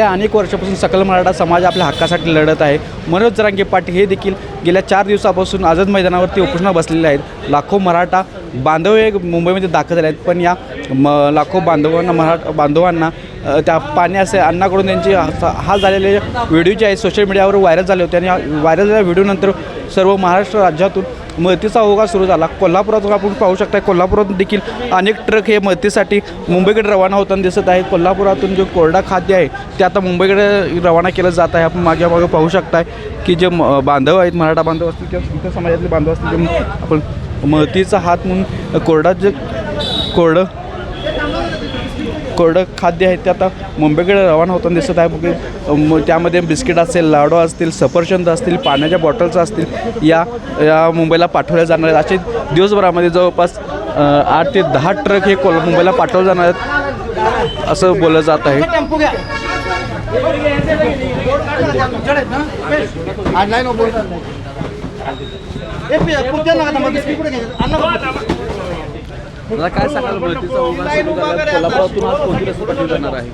गेल्या अनेक वर्षापासून सकल मराठा समाज आपल्या हक्कासाठी लढत आहे. मनोज जरांगे पाटील हे देखील गेल्या चार दिवसापासून आझाद मैदानावरती उपोषणा बसलेले आहेत. लाखो मराठा बांधव हे मुंबईमध्ये दाखल झाले आहेत. पण या म लाखो बांधवांना मराठा बांधवांना त्या पाणी असे अन्नाकडून त्यांची हा झालेले व्हिडिओ जे आहेत सोशल मीडियावर व्हायरल झाले होते. आणि व्हायरल झालेल्या व्हिडिओनंतर सर्व महाराष्ट्र राज्यातून मदतीचा ओघा सुरू झाला. कोल्हापुरात आपण पाहू शकता कोल्हापुरात देखील अनेक ट्रक हे मदतीसाठी मुंबईकडे रवाना होताना दिसत आहे. कोल्हापुरातून जो कोरडा खाद्य आहे ते आता मुंबईकडे रवाना केलं जात आहे. आपण मागे मागे पाहू शकताय की जे म- बांधव आहेत मराठा बांधव असतील किंवा इतर समाजातले बांधव असतील ते आपण मदतीचा हात म्हणून कोरडा जे कोरडं कोरडं खाद्य आहे ते आता मुंबईकडे रवाना होताना दिसत आहे. बघ त्यामध्ये बिस्किट असेल लाडू असतील सफरचंद असतील पाण्याच्या बॉटल्स असतील या या मुंबईला पाठवल्या जाणार आहेत. असे दिवसभरामध्ये जवळपास आठ ते दहा ट्रक हे कोल मुंबईला पाठवले जाणार आहेत असं बोललं जात आहे. मला काय सांगाल मदतीचा ओघा सुरू झाला कोल्हापुरातून आज कोणती पाठवली जाणार आहे?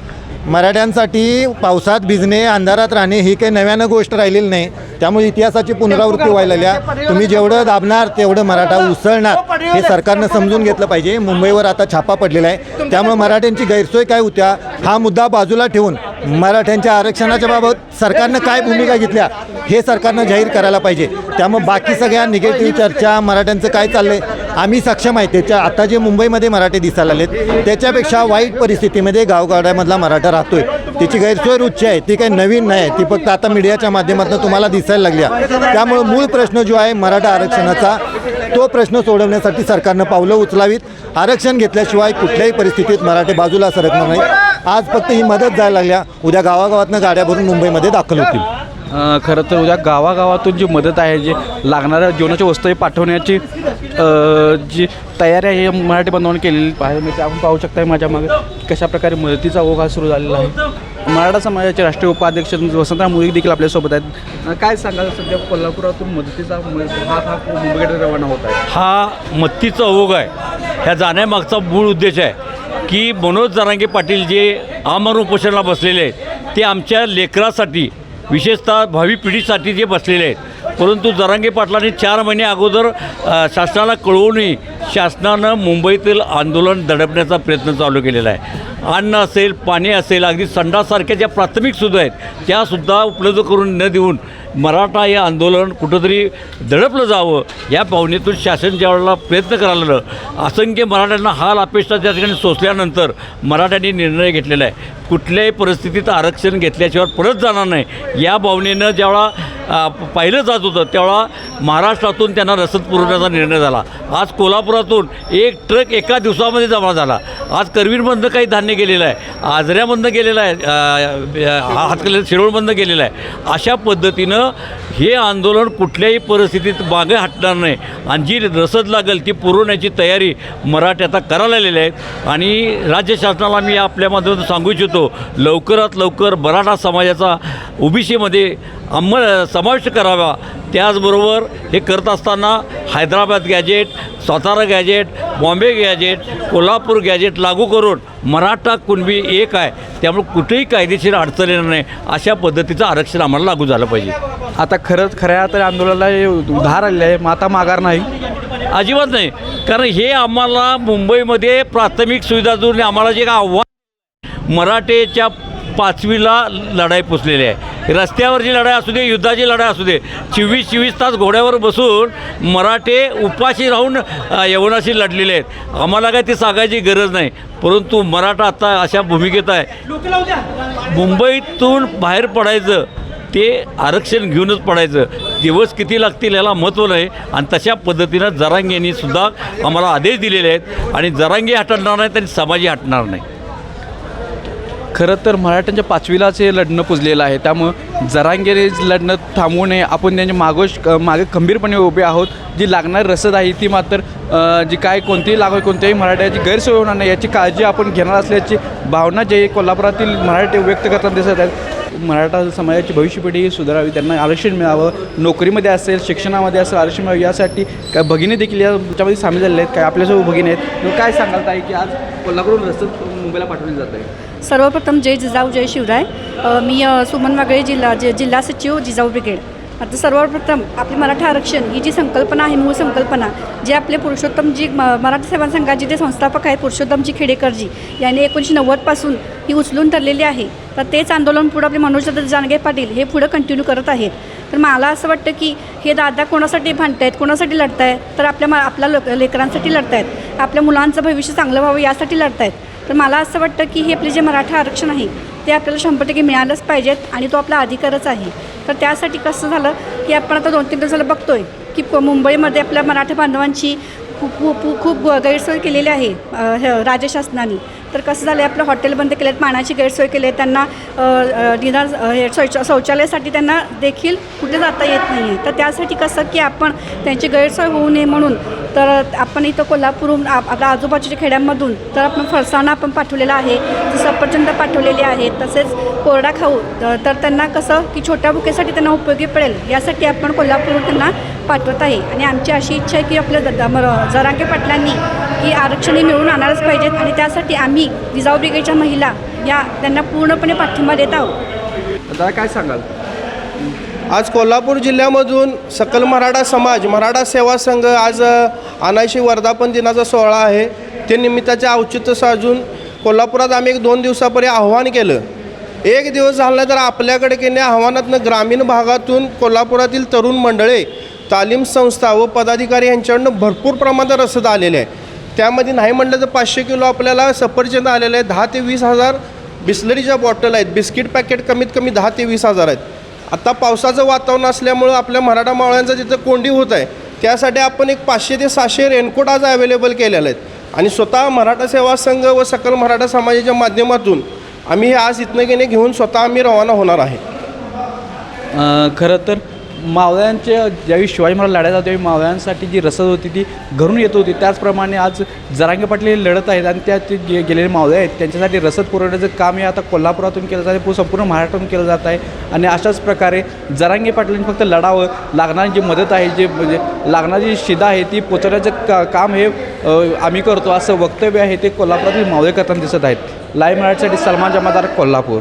मराठ्यांसाठी पावसात भिजणे अंधारात राहणे ही काही नव्यानं गोष्ट राहिलेली नाही. त्यामुळे इतिहासाची पुनरावृत्ती व्हायला लागल्या. तुम्ही जेवढं दाबणार तेवढं मराठा उसळणार. हे सरकारनं समजून घेतलं पाहिजे. मुंबईवर आता छापा पडलेला आहे. त्यामुळे मराठ्यांची गैरसोय काय होत्या हा मुद्दा बाजूला ठेवून मराठ्यांच्या आरक्षणाच्या बाबत सरकारनं काय भूमिका घेतल्या हे सरकारनं जाहीर करायला पाहिजे. त्यामुळे बाकी सगळ्या निगेटिव्ह चर्चा मराठ्यांचं काय चाललंय आम्ही सक्षम आहे. त्याच्या आता जे मुंबईमध्ये मराठे दिसायला आलेत त्याच्यापेक्षा वाईट परिस्थितीमध्ये गावगाड्यामधला मराठा राहतोय. त्याची गैरसोय रुच्ची आहे. ती काही नवीन नाही ती फक्त आता मीडियाच्या माध्यमातून तुम्हाला दिसायला लागल्या त्यामुळे मूळ प्रश्न जो आहे मराठा आरक्षणाचा तो प्रश्न सोडवण्यासाठी सरकारनं पावलं उचलावीत. आरक्षण घेतल्याशिवाय कुठल्याही परिस्थितीत मराठे बाजूला सरकणार नाही. आज फक्त ही मदत जायला लागल्या. उद्या गावागावातनं गाड्या भरून मुंबईमध्ये दाखल होतील. खरं तर उद्या गावागावातून जी मदत आहे जी लागणाऱ्या जीवनाच्या वस्तू पाठवण्याची जी तयारी आहे मराठी बांधवांनी केलेली पाहायला म्हणजे आपण पाहू शकता माझ्या मागे कशाप्रकारे मदतीचा ओघ हा सुरू झालेला आहे. मराठा समाजाचे राष्ट्रीय उपाध्यक्ष वसंतराव मोदी देखील आपल्यासोबत आहेत. काय सांगाल सध्या कोल्हापुरातून मदतीचा हा हा मुंबईकडे रवाना होत आहे. हा मत्तीचा ओघ आहे. ह्या जाण्यामागचा मूळ उद्देश आहे की मनोज जरांगे पाटील जे आमर उपोषणाला बसलेले आहेत ते आमच्या लेकरासाठी विशेषतः भावी पिढीसाठी जे बसलेले आहेत. परंतु जरांगे पाटलांनी चार महिने अगोदर शासनाला कळवूनही शासनानं मुंबईतील आंदोलन दडपण्याचा प्रयत्न चालू केलेला आहे. अन्न असेल पाणी असेल अगदी संडासारख्या ज्या प्राथमिक सुविधा आहेत त्यासुद्धा उपलब्ध करून न देऊन मराठा हे आंदोलन कुठंतरी दडपलं जावं या भावनेतून शासन ज्यावेळेला प्रयत्न करायला लागलं असंख्य मराठ्यांना हाल अपेक्षा त्या ठिकाणी सोसल्यानंतर मराठ्यांनी निर्णय घेतलेला आहे. कुठल्याही परिस्थितीत आरक्षण घेतल्याशिवाय परत जाणार नाही. या भावनेनं ज्यावेळा पाहिलं जात होतं त्यावेळा महाराष्ट्रातून त्यांना रसद पुरवण्याचा निर्णय झाला. आज कोल्हापुरातून एक ट्रक एका दिवसामध्ये जमा झाला. आज करवीरमधनं काही धान्य गेलेलं आहे. आजऱ्यामधनं गेलेलं आहे. अ, हातकले शिरोळमधनं गेलेलं आहे. अशा पद्धतीनं हे आंदोलन कुठल्याही परिस्थितीत मागे हटणार नाही. आणि जी रसद लागेल ती पुरवण्याची तयारी मराठी आता करायला आलेली आहेत आणि राज्य शासनाला मी आपल्या माध्यमातून सांगू इच्छितो लवकरात लवकर मराठा समाजाचा ओबीसीमध्ये अंमल समाविष्ट करावा. त्याचबरोबर हे करत असताना Hyderabad gazette Satara gazette Bombay gazette Kolhapur gazette लागू करून मराठा कुणबी एक आहे. त्यामुळे कुठेही कायदेशीर अडचण येणार नाही. अशा पद्धतीचं आरक्षण आम्हाला लागू झालं पाहिजे. आता खरंच खऱ्या तर आंदोलनाला हे उधार आलेले आहे. माता माघार नाही. अजिबात नाही. कारण हे आम्हाला मुंबईमध्ये प्राथमिक सुविधा देऊन आम्हाला जे आव्हान मराठेच्या पाचवीला लढाई पुसलेली आहे. रस्त्यावरची लढाई असू दे युद्धाची लढाई असू दे चोवीस चोवीस तास घोड्यावर बसून मराठे उपाशी राहून यवनाशी लढलेले आहेत. आम्हाला काय ती सांगायची गरज नाही. परंतु मराठा आता अशा भूमिकेत आहे. मुंबईतून बाहेर पडायचं ते आरक्षण घेऊनच पडायचं. दिवस किती लागतील याला महत्त्व नाही. आणि तशा पद्धतीनं जरांगेंनी सुद्धा आम्हाला आदेश दिलेले आहेत. आणि जरांगे हटणार नाहीत आणि समाजी हटणार नाही खरं तर मराठ्यांच्या पाचवीलाच हे लढणं पुजलेलं आहे. त्यामुळं जरांगेरे लढणं थांबवू नये. आपण त्यांच्या मागोश मागे खंबीरपणे उभे आहोत. जी लागणारी रसद आहे ती मात्र जी काय कोणतीही लागू कोणत्याही मराठ्याची गैरसोय होणार नाही याची काळजी आपण घेणार असल्याची भावना जे कोल्हापुरातील मराठी व्यक्त करताना दिसत आहेत मराठा समाजाची भविष्य पिढी सुधारावी त्यांना आरक्षण मिळावं नोकरीमध्ये असेल शिक्षणामध्ये असेल आरक्षण मिळावं यासाठी काय भगिनी देखील याच्यामध्ये सामील झालेले आहेत काय आपल्यासोबत भगिनी आहेत. मग काय सांगाल ताई की आज कोल्हापूर रसद मुंबईला पाठवली जात आहे? सर्वप्रथम जय जिजाऊ जय शिवराय. मी सुमन वागळे जिल्हा जि जिल्हा सचिव जिजाऊ ब्रिगेड. आता सर्वप्रथम आपली मराठा आरक्षण ही जी संकल्पना आहे मूळ संकल्पना जे आपले पुरुषोत्तमजी म मराठा सेवा संघाचे जे संस्थापक आहेत पुरुषोत्तमजी खेडेकरजी यांनी एकोणीसशे नव्वदपासून ही उचलून धरलेली आहे. तर तेच आंदोलन पुढं आपले मनोज जानगे पाटील हे पुढं कंटिन्यू करत आहेत. तर मला असं वाटतं की हे दादा कोणासाठी भांडत आहेत कोणासाठी लढतायत तर आपल्या मा आपल्या लेकरांसाठी लेकरांसाठी आहेत आपल्या मुलांचं भविष्य चांगलं व्हावं यासाठी लढत आहेत तर मला असं वाटतं की हे आपले जे मराठा आरक्षण आहे ते आपल्याला शंभर टक्के मिळालंच पाहिजेत आणि तो आपला अधिकारच आहे. तर त्यासाठी कसं झालं की आपण आता दोन तीन दिवसाला बघतोय की मुंबईमध्ये आपल्या मराठा बांधवांची खूप खूप खूप गैरसोय केलेली आहे हे राज्य शासनाने. तर कसं झालं आहे आपलं हॉटेल बंद केले आहेत पाण्याची गैरसोय केली आहे त्यांना निदान हे शौच शौचालयासाठी त्यांना देखील कुठे जाता येत नाही आहे तर त्यासाठी कसं की आपण त्यांची गैरसोय होऊ नये म्हणून तर आपण इथं कोल्हापूरहून आप- आपल्या आजूबाजूच्या खेड्यांमधून तर आपण फरसाणा आपण पाठवलेला आहे सफरचंद पाठवलेले आहेत तसेच कोरडा खाऊ. तर त्यांना कसं की छोट्या बुकेसाठी त्यांना उपयोगी पडेल यासाठी आपण कोल्हापूरहून त्यांना पाठवत आहे. आणि आमची अशी इच्छा आहे की आपल्या द- मर- जरांगे पाटलांनी की आरक्षण हे मिळवून आणायलाच पाहिजेत आणि त्यासाठी आम्ही विजाऊ ब्रिगेडच्या महिला या त्यांना पूर्णपणे पाठिंबा देत आहोत. दादा काय सांगाल? आज कोल्हापूर जिल्ह्यामधून सकल मराठा समाज मराठा सेवा संघ आज अनायशी वर्धापन दिनाचा सोहळा आहे. ते निमित्ताचे औचित्य साजून कोल्हापुरात आम्ही एक दोन दिवसापर्यंत आव्हान केलं. एक दिवस झालं तर आपल्याकडे की नाही आव्हानातनं ग्रामीण भागातून कोल्हापुरातील तरुण मंडळे तालीम संस्था व पदाधिकारी यांच्याकडनं भरपूर प्रमाणात रसद आलेले आहे त्यामध्ये नाही म्हटलं तर पाचशे किलो आपल्याला सफरचंद आलेले आहे दहा ते वीस हजार बिस्लरीच्या बॉटल आहेत. बिस्किट पॅकेट कमीत कमी दहा ते वीस हजार आहेत. आता पावसाचं वातावरण असल्यामुळं आपल्या मराठा मावळ्यांचा जिथं कोंडी होत आहे त्यासाठी आपण एक पाचशे ते सहाशे रेनकोट आज अवेलेबल केलेले आहेत. आणि स्वतः मराठा सेवा संघ व सकल मराठा समाजाच्या माध्यमातून आम्ही हे आज इथनं घेणे घेऊन स्वतः आम्ही रवाना होणार आहे. खरं तर मावळ्यांच्या ज्यावेळी शिवाजी महाराज लढायचा त्यावेळी मावळ्यांसाठी जी रसद होती ती घरून येत होती. त्याचप्रमाणे आज जरांगे पाटील हे लढत आहेत आणि त्या जे गेलेले मावळे आहेत त्यांच्यासाठी रसद पुरवण्याचं काम हे आता कोल्हापुरातून केलं जातं पू संपूर्ण महाराष्ट्रातून केलं जात आहे. आणि अशाच प्रकारे जरांगे पाटलांनी फक्त लढावं लागणारी जी मदत आहे जे म्हणजे लागणारी जी शिदा आहे ती पोचवण्याचं का काम हे आम्ही करतो. असं वक्तव्य आहे ते कोल्हापुरातील मावळे करताना दिसत आहेत. लाईव्ह मराठीसाठी सलमान जमादार कोल्हापूर.